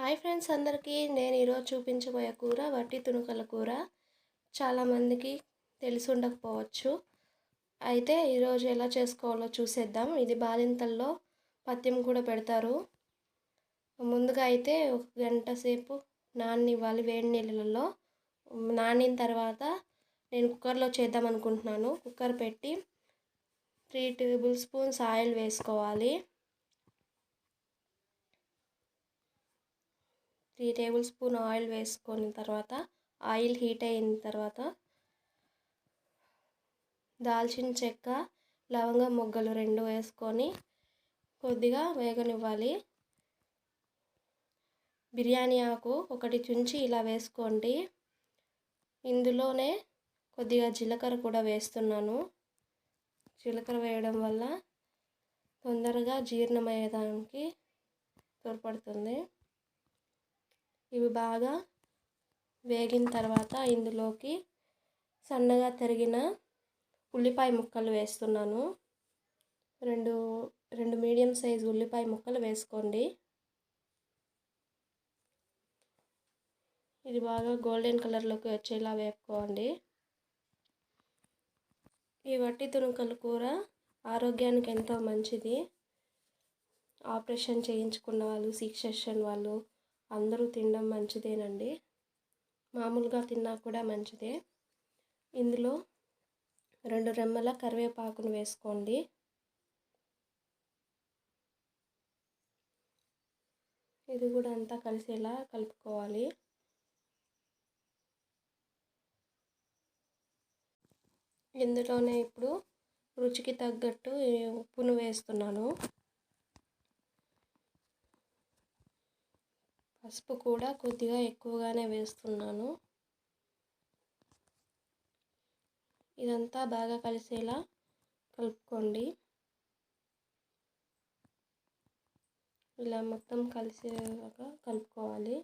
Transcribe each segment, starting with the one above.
Hi friends అందరికీ. నేను ఈరోజు చూపించబోయే కూర వట్టి తుణుకల కూర. చాలామందికి తెలిసి ఉండకపోవచ్చు. అయితే ఈరోజు ఎలా చేసుకోవాలో చూసేద్దాం. ఇది బాలింతల్లో పత్యం కూడా పెడతారు. ముందుగా అయితే ఒక గంట సేపు నాననివ్వాలి వేడి నీళ్ళలో. నానిన తర్వాత నేను కుక్కర్లో చేద్దాం అనుకుంటున్నాను. కుక్కర్ పెట్టి త్రీ టేబుల్ స్పూన్స్ ఆయిల్ వేసుకోవాలి. త్రీ టేబుల్ స్పూన్ ఆయిల్ వేసుకున్న తర్వాత ఆయిల్ హీట్ అయిన తర్వాత దాల్చిన చెక్క లవంగ మొగ్గలు రెండు వేసుకొని కొద్దిగా వేగనివ్వాలి. బిర్యానీ ఆకు ఒకటి చుంచి ఇలా వేసుకోండి. ఇందులోనే కొద్దిగా జీలకర్ర కూడా వేస్తున్నాను. జీలకర్ర వేయడం వల్ల తొందరగా జీర్ణమయ్యేదానికి తోడ్పడుతుంది. ఇవి బాగా వేగిన తర్వాత ఇందులోకి సన్నగా తరిగిన ఉల్లిపాయ ముక్కలు వేస్తున్నాను. రెండు రెండు మీడియం సైజు ఉల్లిపాయ ముక్కలు వేసుకోండి. ఇది బాగా గోల్డెన్ కలర్లోకి వచ్చేలా వేపుకోండి. ఈ వట్టి తుణుకల కూర ఆరోగ్యానికి ఎంతో మంచిది. ఆపరేషన్ చేయించుకున్న వాళ్ళు సిక్ సెషన్ వాళ్ళు అందరూ తినడం మంచిదేనండి. మామూలుగా తిన్నా కూడా మంచిదే. ఇందులో రెండు రెమ్మల కరివేపాకును వేసుకోండి. ఇది కూడా అంతా కలిసేలా కలుపుకోవాలి. ఇందులోనే ఇప్పుడు రుచికి తగ్గట్టు ఉప్పును వేస్తున్నాను. పసుపు కూడా కొద్దిగా ఎక్కువగానే వేస్తున్నాను. ఇదంతా బాగా కలిసేలా కలుపుకోండి. ఇలా మొత్తం కలిసేలాగా కలుపుకోవాలి.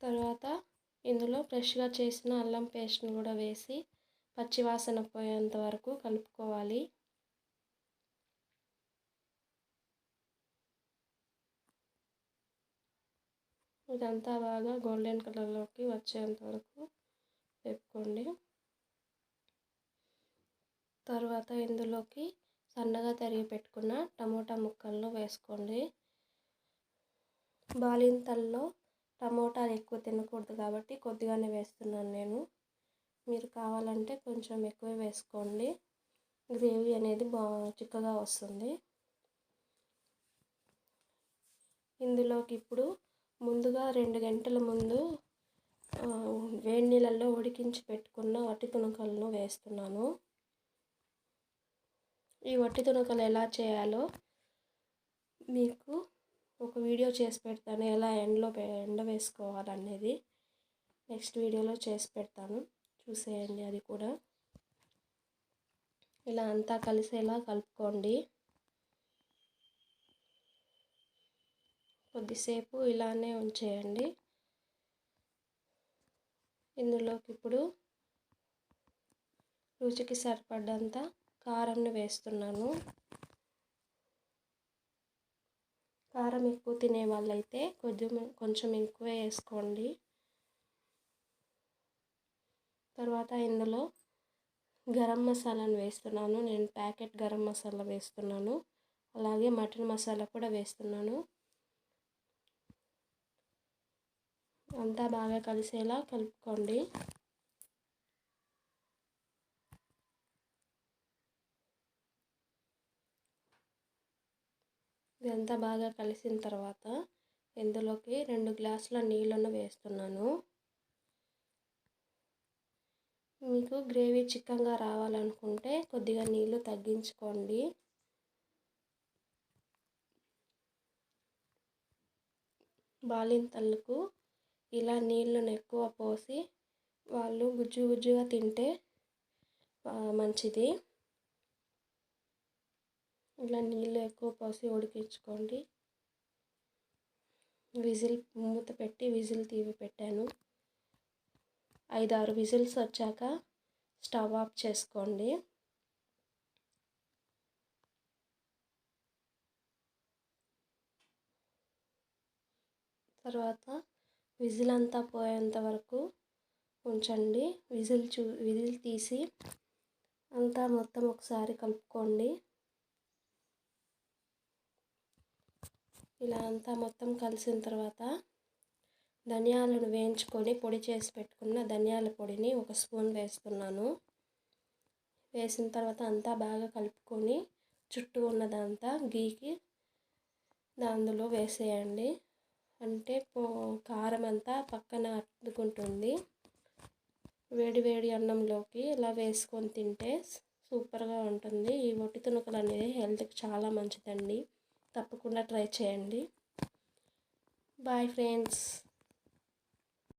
తర్వాత ఇందులో ఫ్రెష్గా చేసిన అల్లం పేస్ట్ని కూడా వేసి పచ్చివాసన పోయేంత వరకు కలుపుకోవాలి. ఇదంతా బాగా గోల్డెన్ కలర్లోకి వచ్చేంత వరకు వేపుకోండి తర్వాత ఇందులోకి సన్నగా తరిగి పెట్టుకున్న టమోటా ముక్కలను వేసుకోండి. బాలింతల్లో టమోటాలు ఎక్కువ తినకూడదు కాబట్టి కొద్దిగానే వేస్తున్నాను నేను. మీరు కావాలంటే కొంచెం ఎక్కువ వేసుకోండి. గ్రేవీ అనేది బా చిక్కగా వస్తుంది. ఇందులోకి ఇప్పుడు ముందుగా రెండు గంటల ముందు వేడి నీళ్ళల్లో ఉడికించి పెట్టుకున్న వట్టి తునకలను వేస్తున్నాను. ఈ వట్టి తునకలు ఎలా చేయాలో మీకు ఒక వీడియో చేసి పెడతాను ఎలా ఎండలో ఎండ వేసుకోవాలనేది. నెక్స్ట్ వీడియోలో చేసి పెడతాను చూసేయండి అది కూడా. ఇలా అంతా కలిసేలా కలుపుకోండి. కొద్దిసేపు ఇలానే ఉంచేయండి. ఇందులోకి ఇప్పుడు రుచికి సరిపడ్డంత కారంని వేస్తున్నాను. కారం ఎక్కువ తినే వాళ్ళైతే కొంచెం కొంచెం ఎక్కువ వేసుకోండి. తర్వాత ఇందులో గరం మసాలాను వేస్తున్నాను. నేను ప్యాకెట్ గరం మసాలా వేస్తున్నాను. అలాగే మటన్ మసాలా కూడా వేస్తున్నాను. అంతా బాగా కలిసేలా కలుపుకోండి. ఇదంతా బాగా కలిసిన తర్వాత ఇందులోకి రెండు గ్లాసుల నీళ్ళను వేస్తున్నాను. మీకు గ్రేవీ చిక్కగా రావాలనుకుంటే కొద్దిగా నీళ్ళు తగ్గించుకోండి. బాలింతలకు ఇలా నీళ్ళను ఎక్కువ పోసి వాళ్ళు గుజ్జు గుజ్జుగా తింటే మంచిది. ఇలా నీళ్ళు ఎక్కువ పోసి ఉడికించుకోండి. విజిల్ మూత పెట్టి విజిల్ తీవి పెట్టాను. ఐదు ఆరు విజిల్స్ వచ్చాక స్టవ్ ఆఫ్ చేసుకోండి. తర్వాత విజిల్ అంతా పోయేంత వరకు ఉంచండి. విజిల్ చూ విజిల్ తీసి అంతా మొత్తం ఒకసారి కలుపుకోండి. ఇలా అంతా మొత్తం కలిసిన తర్వాత ధనియాలను వేయించుకొని పొడి చేసి పెట్టుకున్న ధనియాల పొడిని ఒక స్పూన్ వేస్తున్నాను. వేసిన తర్వాత అంతా బాగా కలుపుకొని చుట్టూ ఉన్నదంతా గీకి అందులో వేసేయండి. అంటే కారం అంతా పక్కన అద్దుకుంటుంది. వేడి వేడి అన్నంలోకి ఇలా వేసుకొని తింటే సూపర్గా ఉంటుంది. ఈ ఒట్టి తునకలు అనేది హెల్త్కి చాలా మంచిదండి. తప్పకుండా ట్రై చేయండి. Bye friends.